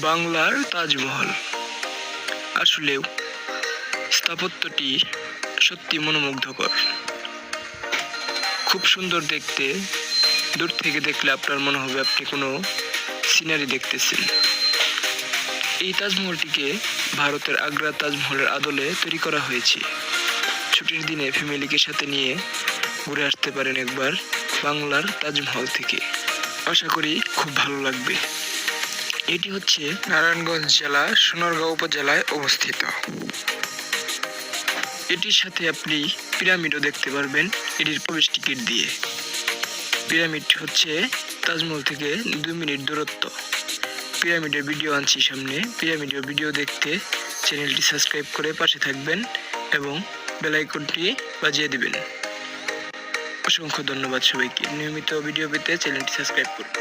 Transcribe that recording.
বাংলার তাজমহল। আসলেও স্থাপত্যটি সত্যি মনোমুগ্ধকর। খুব সুন্দর দেখতে। দূর থেকে দেখলে আপনার মনে হবে আপনি কোনো সিনারি দেখতেছেন। এই তাজমহলটিকে ভারতের আগ্রা তাজমহলের আদলে তৈরি করা হয়েছে। ছুটির দিনে ফ্যামিলিকে সাথে নিয়ে ঘুরে আসতে পারেন একবার বাংলার তাজমহল থেকে। আশা করি খুব ভালো লাগবে। এটি হচ্ছে নারায়ণগঞ্জ জেলা, সোনারগাঁও উপজেলায় অবস্থিত। এটির সাথে আপনি পিরামিডও দেখতে পারবেন এটির প্রবেশ টিকিট দিয়ে। পিরামিড হচ্ছে তাজমহল থেকে দুই মিনিট দূরত্ব। পিরামিডের ভিডিও আনছি সামনে। পিরামিডের ভিডিও দেখতে চ্যানেলটি সাবস্ক্রাইব করে পাশে থাকবেন এবং বেলাইকনটি বাজিয়ে দিবেন। অসংখ্য ধন্যবাদ সবাইকে। নিয়মিত ভিডিও পেতে চ্যানেলটি সাবস্ক্রাইব করুন।